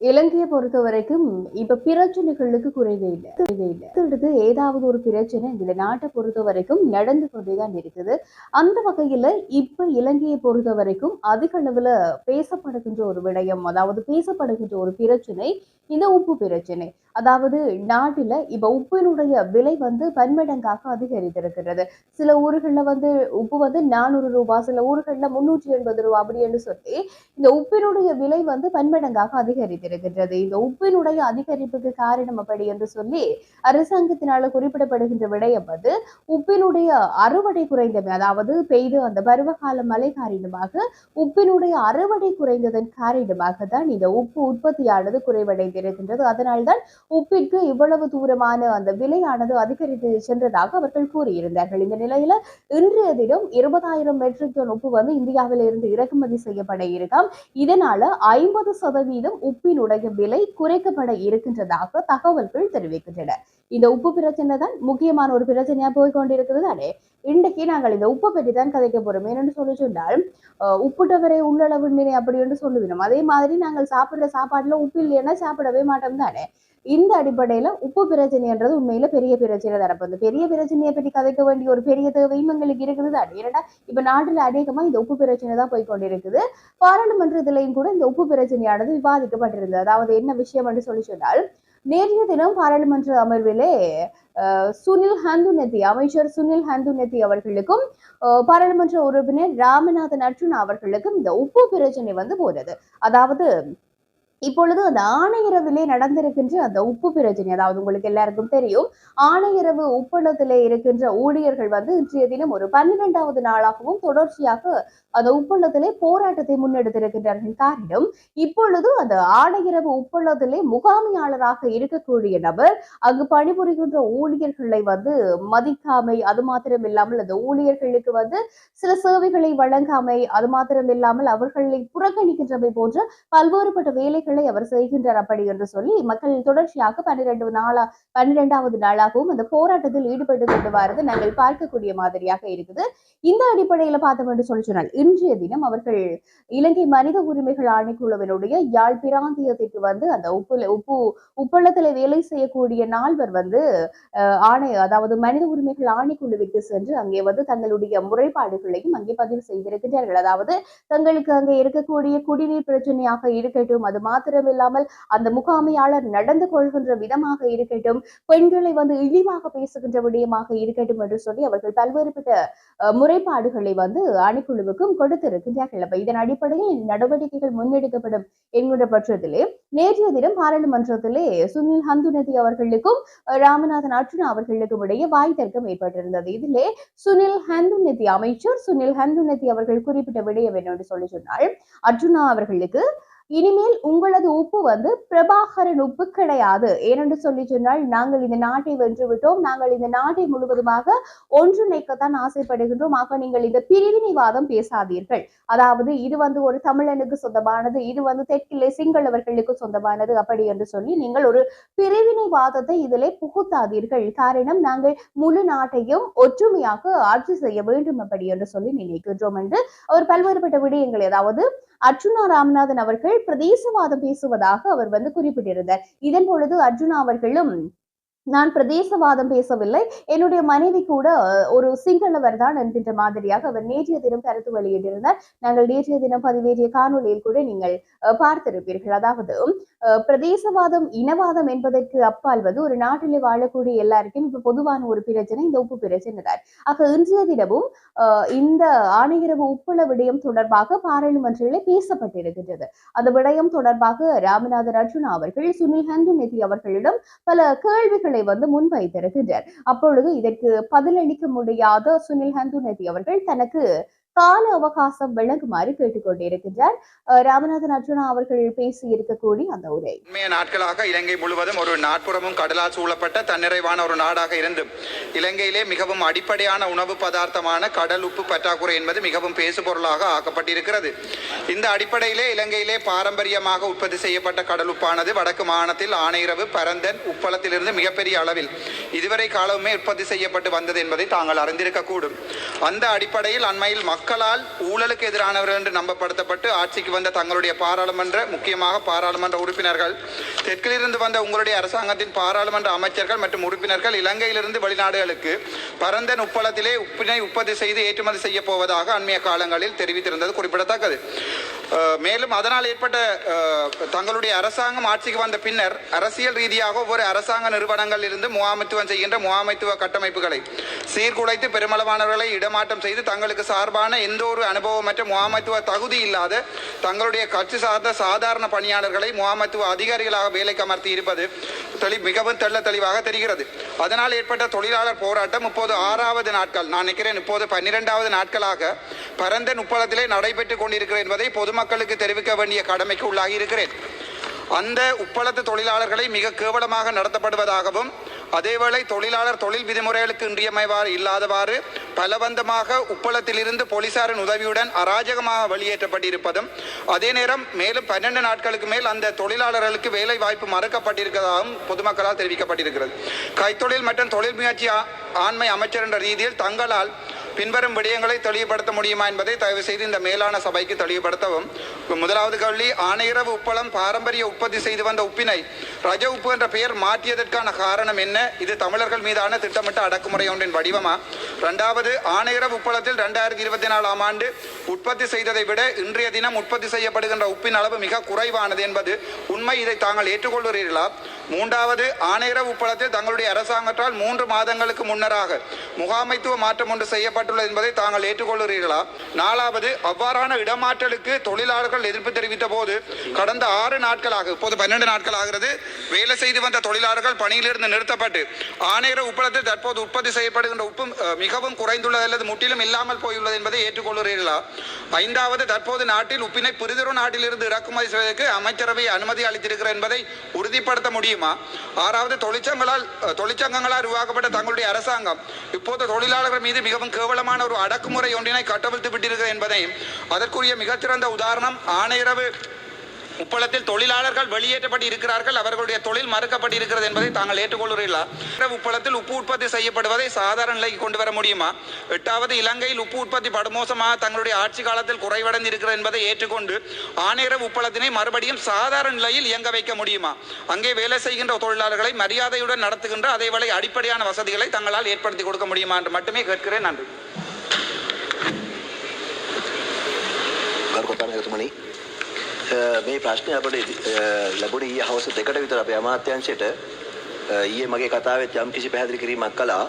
இலங்கையை பொறுத்த வரைக்கும் இப்ப பிரச்சனைகளுக்கு குறைவே இல்லை. குறைவே இல்லை. ஏதாவது ஒரு பிரச்சனை இந்த நாட்டை பொறுத்த வரைக்கும் நடந்து கொண்டேதான் இருக்குது. அந்த வகையில இப்ப இலங்கையை பொறுத்த வரைக்கும் அதிக அளவுல பேசப்படுகின்ற ஒரு விடயம் அதாவது பேசப்படுகின்ற ஒரு பிரச்சனை இந்த உப்பு பிரச்சனை. அதாவது நாட்டில இப்ப உப்பினுடைய விலை வந்து பன்மடங்காக அதிகரித்திருக்கிறது. சில ஊர்கள்ல வந்து உப்பு வந்து நானூறு ரூபாய் சில ஊர்கள்ல முன்னூற்றி எண்பது ரூபாய் அப்படின்னு சொல்லி இந்த உப்பினுடைய விலை வந்து பன்மடங்காக அதிகரித்திருக்கின்றது இந்த உப்பினுடைய அதிகரிப்புக்கு காரணம் அப்படி என்று சொல்லி அரசாங்கத்தினால குறிப்பிடப்படுகின்ற விடயம் வந்து உப்பினுடைய அறுவடை குறைந்தமை அதாவது பெய்து அந்த பருவகால மழை காரணமாக உப்பினுடைய அறுவடை குறைந்ததன் காரணமாக தான் இந்த உப்பு உற்பத்தியானது குறைவடைந்திருக்கின்றது. அதனால்தான் உப்பிற்கு இவ்வளவு தூரமான அந்த விலையானது அதிகரித்து சென்றதாக அவர்கள் கூறியிருந்தார்கள். இந்த நிலையில இன்றைய தினம் இருபதாயிரம் மெட்ரிக் டன் உப்பு வந்து இந்தியாவில் இருந்து இறக்குமதி செய்யப்பட இருக்காம். இதனால ஐம்பது சதவீதம் உப்பின் உப்பினுடைய விலை குறைக்கப்பட இருக்கின்றதாக தகவல்கள் தெரிவிக்கின்றன. இந்த உப்பு பிரச்சனை தான் முக்கியமான ஒரு பிரச்சனையா போய் கொண்டிருக்கிறது தானே இன்றைக்கு நாங்கள் இந்த உப்பை பற்றி தான் கதைக்க போறோம். என்னன்னு சொல்லி சொன்னால் உப்புட்டவரை உள்ளளவு நினை அப்படி என்று சொல்லுவினோம். அதே மாதிரி நாங்கள் சாப்பிடுற சாப்பாடுல உப்பு இல்லைன்னா சாப்பிடவே மாட்டோம் தானே. இந்த அடிப்படையில உப்பு பிரச்சனைன்றது உண்மையில பெரிய பிரச்சனை தரப்பு அந்த பெரிய பிரச்சனையை பற்றி கதைக்க வேண்டிய ஒரு பெரிய தேவையும் எங்களுக்கு இருக்குது தான் ஏன்னா இப்ப நாட்டுல அநேகமா இந்த உப்பு பிரச்சனை தான் போய் கொண்டிருக்குது பாராளுமன்றத்திலையும் கூட இந்த உப்பு பிரச்சனையானது விவாதிக்கப்பட்டிருந்தது. அதாவது என்ன விஷயம் என்று சொல்லி சொன்னால் நேற்றைய தினம் பாராளுமன்ற அமர்விலே சுனில் ஹந்துநெத்தி அமைச்சர் சுனில் ஹந்துநெத்தி அவர்களுக்கும் பாராளுமன்ற உறுப்பினர் ராமநாதன் அர்ஜுனா அவர்களுக்கும் இந்த உப்பு பிரச்சனை வந்து போனது. அதாவது இப்பொழுது அந்த ஆணையரவிலே நடந்திருக்கின்ற அந்த உப்பு பிரச்சனை அதாவது உங்களுக்கு எல்லாருக்கும் தெரியும் ஆணையரவு உப்பளத்திலே இருக்கின்ற ஊழியர்கள் வந்து இன்றைய தினம் ஒரு பன்னிரெண்டாவது நாளாகவும் தொடர்ச்சியாக அந்த உப்பளத்திலே போராட்டத்தை முன்னெடுத்திருக்கின்றார்கள். காரணம் இப்பொழுது அந்த ஆணையரவு உப்பளத்திலே முகாமையாளராக இருக்கக்கூடிய நபர் அங்கு பணிபுரிகின்ற ஊழியர்களை வந்து மதிக்காமை அது மாத்திரம் இல்லாமல் அந்த ஊழியர்களுக்கு வந்து சில சேவைகளை வழங்காமை அது மாத்திரம் இல்லாமல் அவர்களை புறக்கணிக்கின்றமை போன்ற பல்வேறுபட்ட வேலைகள் அவர் செய்கின்றார் அப்படி என்று சொல்லி மக்கள் தொடர்ச்சியாக பன்னிரண்டு நாளா பன்னிரெண்டாவது நாளாகவும் அந்த போராட்டத்தில் ஈடுபட்டு கொண்டு வரது நாங்கள் பார்க்கக்கூடிய மாதிரியாக இருக்குது. இந்த அடிப்படையில பார்த்தோம் என்று சொல்லி சொன்னால் இன்றைய தினம் அவர்கள் இலங்கை மனித உரிமைகள் ஆணைக்குழுவினுடைய யாழ் பிராந்தியத்திற்கு வந்து அந்த உப்பு உப்பு உப்பளத்துல வேலை செய்யக்கூடிய நால்வர் வந்து அஹ், ஆணை அதாவது மனித உரிமைகள் ஆணைக்குழுவிற்கு சென்று அங்கே வந்து தங்களுடைய முறைப்பாடுகளையும் அங்கே பதிவு செய்திருக்கின்றார்கள். அதாவது தங்களுக்கு அங்கே இருக்கக்கூடிய குடிநீர் பிரச்சனையாக இருக்கட்டும் அது மாத்திரமில்லாமல் அந்த முகாமையாளர் நடந்து கொள்கின்ற விதமாக இருக்கட்டும் பெண்களை வந்து இழிவாக பேசுகின்ற விடயமாக இருக்கட்டும் என்று சொல்லி அவர்கள் பல்வேறுபட்ட முறைப்பாடுகளை வந்து அணிக்குழுவுக்கும் கொடுத்திருக்கின்றார்கள். அப்ப இதன் அடிப்படையில் நடவடிக்கைகள் முன்னெடுக்கப்படும் என்கின்ற பட்சத்திலே நேற்றைய தினம் பாராளுமன்றத்திலே சுனில் ஹந்துநதி அவர்களுக்கும் ராமநாதன் அர்ஜுனா அவர்களுக்கும் இடையே வாய் தர்க்கம் ஏற்பட்டிருந்தது. இதிலே சுனில் ஹந்துநதி அமைச்சர் சுனில் ஹந்துநதி அவர்கள் குறிப்பிட்ட விடயம் என்னென்று சொல்லி சொன்னால் அர்ஜுனா அவர்களுக்கு இனிமேல் உங்களது உப்பு வந்து பிரபாகரன் உப்பு கிடையாது. ஏனென்று சொல்லி சொன்னால் நாங்கள் இந்த நாட்டை வென்று விட்டோம் நாங்கள் இந்த நாட்டை முழுவதுமாக ஒன்றிணைக்கத்தான் ஆசைப்படுகின்றோம். ஆக நீங்கள் இந்த பிரிவினைவாதம் பேசாதீர்கள். அதாவது இது வந்து ஒரு தமிழனுக்கு சொந்தமானது இது வந்து தெற்கிலே சிங்களவர்களுக்கு சொந்தமானது அப்படி என்று சொல்லி நீங்கள் ஒரு பிரிவினைவாதத்தை இதிலே புகுத்தாதீர்கள். காரணம் நாங்கள் முழு நாட்டையும் ஒற்றுமையாக ஆட்சி செய்ய வேண்டும் அப்படி என்று சொல்லி நினைக்கின்றோம் என்று அவர் பல்வேறுபட்ட விடயங்கள் அதாவது அர்ஜுனா ராமநாதன் அவர்கள் பிரதேசவாதம் பேசுவதாக அவர் வந்து குறிப்பிட்டிருந்தார். இதன் பொழுது அர்ஜுனா அவர்களும் நான் பிரதேசவாதம் பேசவில்லை. என்னுடைய மனைவி கூட ஒரு சிங்களவர் தான் என்கின்ற மாதிரியாக அவர் நேற்றைய தினம் கருத்து வெளியிட்டிருந்தார். நாங்கள் நேற்றைய தினம் பதிவேற்றிய காணொலியில் கூட நீங்கள் பார்த்திருப்பீர்கள். அதாவது பிரதேசவாதம் இனவாதம் என்பதற்கு அப்பால் வந்து ஒரு நாட்டிலே வாழக்கூடிய எல்லாருக்கும் இப்ப பொதுவான ஒரு பிரச்சனை இந்த உப்பு பிரச்சனை தான் ஆக இன்றைய தினமும் இந்த ஆணையரவு உப்புள விடயம் தொடர்பாக பாராளுமன்றத்திலே பேசப்பட்டிருக்கின்றது. அந்த விடயம் தொடர்பாக ராமநாதன் அர்ஜுனா அவர்கள் சுனில் ஹந்துநெத்தி அவர்களிடம் பல கேள்விகளை வந்து முன்வைத்திருக்கின்றார் அப்பொழுது இதற்கு பதிலளிக்க முடியாத சுனில் ஹந்துநதி அவர்கள் தனக்கு கால அவகாசம் வழங்குமாறு கேட்டுக்கொண்டிருக்கின்றார். ராமநாதன் அர்ஜுனா அவர்கள் பேசி இருக்கக்கூடிய அந்த உரை. உண்மைய நாட்களாக இலங்கை முழுவதும் ஒரு நாட்புறமும் கடலால் சூழப்பட்ட தன்னிறைவான ஒரு நாடாக இருந்தும் இலங்கையிலே மிகவும் அடிப்படையான உணவு பதார்த்தமான கடல் உப்பு பற்றாக்குறை என்பது மிகவும் பேசுபொருளாக ஆக்கப்பட்டிருக்கிறது. இந்த அடிப்படையிலே இலங்கையிலே பாரம்பரியமாக உற்பத்தி செய்யப்பட்ட கடல் உப்பானது வடக்கு மாகாணத்தில் ஆணையரவு பரந்தன் உப்பளத்திலிருந்து மிகப்பெரிய அளவில் இதுவரை காலமுமே உற்பத்தி செய்யப்பட்டு வந்தது என்பதை தாங்கள் அறிந்திருக்கக்கூடும். அந்த அடிப்படையில் அண்மையில் மக்கள் மக்களால் ஊழலுக்கு எதிரானவர்கள் என்று நம்பப்படுத்தப்பட்டு ஆட்சிக்கு வந்த தங்களுடைய பாராளுமன்ற முக்கியமாக பாராளுமன்ற உறுப்பினர்கள் தெற்கிலிருந்து வந்த உங்களுடைய அரசாங்கத்தின் பாராளுமன்ற அமைச்சர்கள் மற்றும் உறுப்பினர்கள் இலங்கையிலிருந்து வெளிநாடுகளுக்கு பரந்த உப்பளத்திலே உப்பினை உற்பத்தி செய்து ஏற்றுமதி செய்ய போவதாக அண்மைய காலங்களில் தெரிவித்திருந்தது குறிப்பிடத்தக்கது. மேலும் அதனால் ஏற்பட்ட தங்களுடைய அரசாங்கம் ஆட்சிக்கு வந்த பின்னர் அரசியல் ரீதியாக ஒவ்வொரு அரசாங்க நிறுவனங்களில் இருந்து முகாமைத்துவம் செய்கின்ற முகாமைத்துவ கட்டமைப்புகளை சீர்குலைத்து பெருமளவானவர்களை இடமாற்றம் செய்து தங்களுக்கு சார்பான எந்த ஒரு அனுபவமற்ற முகாமைத்துவ தகுதி இல்லாத தங்களுடைய கட்சி சார்ந்த சாதாரண பணியாளர்களை முகாமைத்துவ அதிகாரிகளாக வேலைக்கு அமர்த்தி இருப்பது தெளி மிகவும் தெள்ள தெளிவாக தெரிகிறது. அதனால் ஏற்பட்ட தொழிலாளர் போராட்டம் இப்போது ஆறாவது நாட்கள் நான் நினைக்கிறேன் இப்போது பன்னிரெண்டாவது நாட்களாக பரந்த நுப்பலத்திலே நடைபெற்றுக் கொண்டிருக்கிறது என்பதை பொதுமக்களுக்கு தெரிவிக்க வேண்டிய கடமைக்கு உள்ளாகி இருக்கிறேன். அந்த உப்பளத்து தொழிலாளர்களை மிக கேவலமாக நடத்தப்படுவதாகவும் அதேவேளை தொழிலாளர் தொழில் விதிமுறைகளுக்கு இன்றியமைவாறு இல்லாதவாறு பலவந்தமாக உப்பளத்திலிருந்து போலீசாரின் உதவியுடன் அராஜகமாக வெளியேற்றப்பட்டிருப்பதும் அதே நேரம் மேலும் பன்னெண்டு நாட்களுக்கு மேல் அந்த தொழிலாளர்களுக்கு வேலை வாய்ப்பு மறுக்கப்பட்டிருக்கிறதாகவும் பொதுமக்களால் தெரிவிக்கப்பட்டிருக்கிறது. கைத்தொழில் மற்றும் தொழில் முயற்சி ஆண்மை அமைச்சர் என்ற ரீதியில் தங்களால் பின்வரும் விடயங்களை தெளிவுபடுத்த முடியுமா என்பதை தயவு செய்து இந்த மேலான சபைக்கு தெளிவுபடுத்தவும். முதலாவது கல்வி ஆணையரவு உப்பளம் பாரம்பரிய உற்பத்தி செய்து வந்த உப்பினை ரஜ உப்பு என்ற பெயர் மாற்றியதற்கான காரணம் என்ன? இது தமிழர்கள் மீதான திட்டமிட்ட அடக்குமுறை ஒன்றின் வடிவமா? இரண்டாவது ஆணையரவு உப்பளத்தில் ரெண்டாயிரத்தி இருபத்தி நாலாம் ஆண்டு உற்பத்தி செய்ததை விட இன்றைய தினம் உற்பத்தி செய்யப்படுகின்ற உப்பின் அளவு மிக குறைவானது என்பது உண்மை. இதை தாங்கள் ஏற்றுக்கொள்கிறீர்களா? மூன்றாவது ஆணையரவு உப்பளத்தில் தங்களுடைய அரசாங்கத்தால் மூன்று மாதங்களுக்கு முன்னராக முகாமைத்துவ மாற்றம் ஒன்று செய்யப்பட்டுள்ளது என்பதை தாங்கள் ஏற்றுக்கொள்கிறீர்களா? நாலாவது அவ்வாறான இடமாற்றலுக்கு தொழிலாளர்கள் எதிர்ப்பு தெரிவித்த போது கடந்த ஆறு நாட்களாக இப்போது பன்னெண்டு நாட்கள் ஆகிறது வேலை செய்து வந்த தொழிலாளர்கள் பணியிலிருந்து நிறுத்தப்பட்டு ஆணையர உப்பளத்தில் தற்போது உற்பத்தி செய்யப்படுகின்ற உப்பு மிகவும் குறைந்துள்ளது அல்லது முற்றிலும் இல்லாமல் போயுள்ளது என்பதை ஏற்றுக்கொள்கிறீர்களா? ஐந்தாவது தற்போது நாட்டில் உப்பினை பிரிதொரு நாட்டிலிருந்து இறக்குமதி செய்வதற்கு அமைச்சரவை அனுமதி அளித்திருக்கிறார் என்பதை உறுதிப்படுத்த முடியுமா? ஆறாவது தொழிற்சங்களால் தொழிற்சங்கங்களால் உருவாக்கப்பட்ட தங்களுடைய அரசாங்கம் இப்போது தொழிலாளர்கள் மீது மிகவும் கேவலமான ஒரு அடக்குமுறை ஒன்றினை கட்டவிழ்த்து விட்டிருக்கிறது என்பதையும் அதற்குரிய மிகச்சிறந்த உதாரணம் ஆணையரவு உப்பளத்தில் தொழிலாளர்கள் வெளியேற்றப்பட்டு இருக்கிறார்கள். அவர்களுடைய தொழில் மறுக்கப்பட்டு இருக்கிறது என்பதை தாங்கள் ஏற்றுக்கொள்கிறீர்களா? உப்பளத்தில் உப்பு உற்பத்தி செய்யப்படுவதை சாதாரண நிலைக்கு கொண்டு வர முடியுமா? எட்டாவது இலங்கையில் உப்பு உற்பத்தி படுமோசமாக தங்களுடைய ஆட்சி காலத்தில் குறைவடைந்து இருக்கிறது என்பதை ஏற்றுக்கொண்டு ஆணையரவு உப்பளத்தினை மறுபடியும் சாதாரண நிலையில் இயங்க வைக்க முடியுமா? அங்கே வேலை செய்கின்ற தொழிலாளர்களை மரியாதையுடன் நடத்துகின்ற அதேவேளை அடிப்படையான வசதிகளை தங்களால் ஏற்படுத்தி கொடுக்க முடியுமா என்று மட்டுமே கேட்கிறேன். நன்றி. මේ ප්‍රශ්නය අපට ඉදි- අ, ලැබුණේ ඊයේ හවස දෙකට විතර අපේ අමාත්‍යංශයට අ, ඊයේ මගේ කතාවෙත් යම් කිසි පැහැදිලි කිරීමක් කළා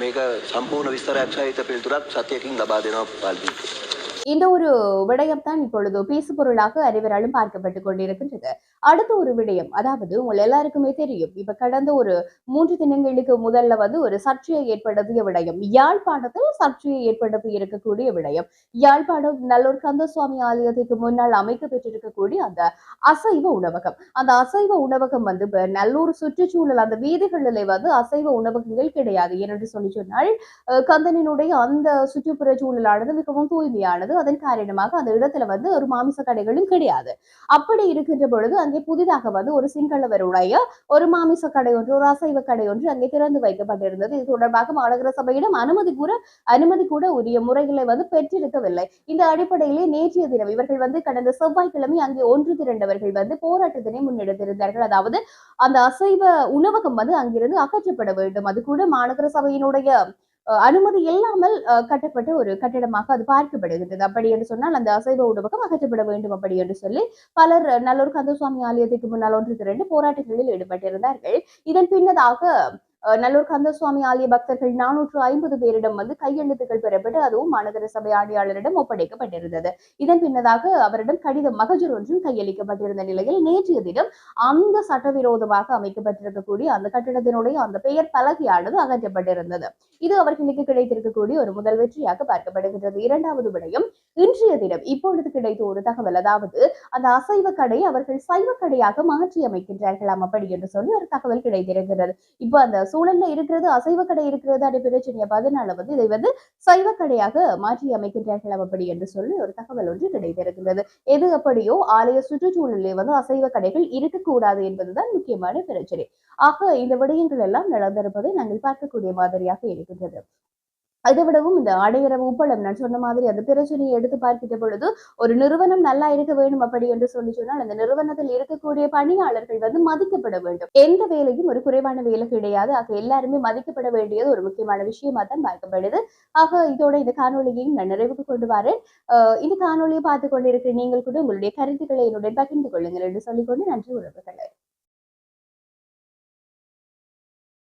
මේක සම්පූර්ණ විස්තරයක් සහිත පිළිතුරක් සතියකින් ලබා දෙනවා පාලිමේන්තුවට. இந்த ஒரு விடயம் தான் இப்பொழுது பேசு பொருளாக அனைவராலும் பார்க்கப்பட்டு கொண்டிருக்கின்றது அடுத்த ஒரு விடயம் அதாவது உங்கள் எல்லாருக்குமே தெரியும் இப்ப கடந்த ஒரு மூன்று தினங்களுக்கு முதல்ல வந்து ஒரு சர்ச்சையை ஏற்படுத்திய விடயம் யாழ்ப்பாணத்தில் சர்ச்சையை ஏற்படுத்தி இருக்கக்கூடிய விடயம் யாழ்ப்பாணம் நல்லூர் கந்தசுவாமி ஆலயத்துக்கு முன்னால் அமைக்கப்பட்டிருக்கக்கூடிய அந்த அசைவ உணவகம். அந்த அசைவ உணவகம் வந்து நல்லூர் சுற்றுச்சூழல் அந்த வீதிகளிலே வந்து அசைவ உணவகங்கள் கிடையாது. என்று சொல்லி சொன்னால் கந்தனினுடைய அந்த சுற்றுப்புற சூழலானது மிகவும் தூய்மையானது. அதன் காரணமாக அந்த இடத்துல வந்து ஒரு மாமிச கடைகளும் கிடையாது. அப்படி இருக்கின்ற பொழுது அங்கே புதிதாக வந்து ஒரு சிங்களவருடைய ஒரு மாமிச கடை ஒன்று ஒரு அசைவ கடை ஒன்று அங்கே திறந்து வைக்கப்பட்டிருந்தது. இது தொடர்பாக மாநகர சபையிடம் அனுமதி கூட அனுமதி கூட உரிய முறைகளை வந்து பெற்றிருக்கவில்லை. இந்த அடிப்படையிலே நேற்றைய தினம் இவர்கள் வந்து கடந்த செவ்வாய்க்கிழமை அங்கே ஒன்று திரண்டவர்கள் வந்து போராட்டத்தினை முன்னெடுத்திருந்தார்கள். அதாவது அந்த அசைவ உணவகம் வந்து அங்கிருந்து அகற்றப்பட வேண்டும். அது கூட மாநகர சபையினுடைய அனுமதி இல்லாமல் அஹ், கட்டப்பட்ட ஒரு கட்டிடமாக அது பார்க்கப்படுகின்றது அப்படி என்று சொன்னால் அந்த அசைவ உணவகம் அகற்றப்பட வேண்டும் அப்படி என்று சொல்லி பலர் அஹ், நல்லூர் கந்தசுவாமி ஆலயத்துக்கு முன்னால் ஒன்று திரண்டு போராட்டங்களில் ஈடுபட்டிருந்தார்கள். இதன் பின்னதாக நல்லூர் கந்தசுவாமி ஆலய பக்தர்கள் நானூற்று ஐம்பது பேரிடம் வந்து கையெழுத்துக்கள் பெறப்பட்டு அதுவும் மாநகர சபை ஆணையாளரிடம் ஒப்படைக்கப்பட்டிருந்தது. இதன் பின்னதாக அவரிடம் கடிதம் மகஜர் ஒன்றும் கையளிக்கப்பட்டிருந்த நிலையில் நேற்றைய தினம் அந்த சட்டவிரோதமாக அமைக்கப்பட்டிருக்கக்கூடிய அந்த கட்டிடத்தினுடைய அந்த பெயர் பலகையானது அகற்றப்பட்டிருந்தது. இது அவர்களுக்கு கிடைத்திருக்கக்கூடிய ஒரு முதல் வெற்றியாக பார்க்கப்படுகின்றது. இரண்டாவது விடயம் இன்றைய தினம் இப்பொழுது கிடைத்த ஒரு தகவல். அதாவது அந்த அசைவ கடையை அவர்கள் சைவ கடையாக மாற்றி அமைக்கின்றார்களாம் அப்படி என்று சொல்லி ஒரு தகவல் கிடைத்திருக்கிறது. இப்போ அந்த சூழல்ல இருக்கிறது அசைவ கடை இருக்கிறது அப்படி பிரச்சனையை அதனால வந்து இதை வந்து சைவ கடையாக மாற்றி அமைக்கின்றார்கள் அப்படி என்று சொல்லி ஒரு தகவல் ஒன்று கிடைத்திருக்கிறது எது அப்படியோ ஆலய சுற்றுச்சூழலில் வந்து அசைவ கடைகள் இருக்கக்கூடாது என்பதுதான் முக்கியமான பிரச்சனை. ஆக இந்த விடயங்கள் எல்லாம் நடந்திருப்பதை நாங்கள் பார்க்கக்கூடிய மாதிரியாக இருக்கின்றது. அதை விடவும் இந்த ஆடையரவு உப்பளம் நான் சொன்ன மாதிரி அந்த பிரச்சனையை எடுத்து பார்க்கிட்ட பொழுது ஒரு நிறுவனம் நல்லா இருக்க வேண்டும் அப்படி என்று சொல்லி சொன்னால் அந்த நிறுவனத்தில் இருக்கக்கூடிய பணியாளர்கள் வந்து மதிக்கப்பட வேண்டும். எந்த வேலையும் ஒரு குறைவான வேலை கிடையாது. ஆக எல்லாருமே மதிக்கப்பட வேண்டியது ஒரு முக்கியமான விஷயமா தான் பார்க்கப்படுது. ஆக இதோட இந்த காணொலியையும் நான் நிறைவுக்கு கொண்டு வரேன். அஹ் இந்த காணொலியை பார்த்து கொண்டிருக்கிற நீங்கள் கூட உங்களுடைய கருத்துக்களை என்னுடன் பகிர்ந்து கொள்ளுங்கள் என்று சொல்லிக்கொண்டு நன்றி உறவுகளை.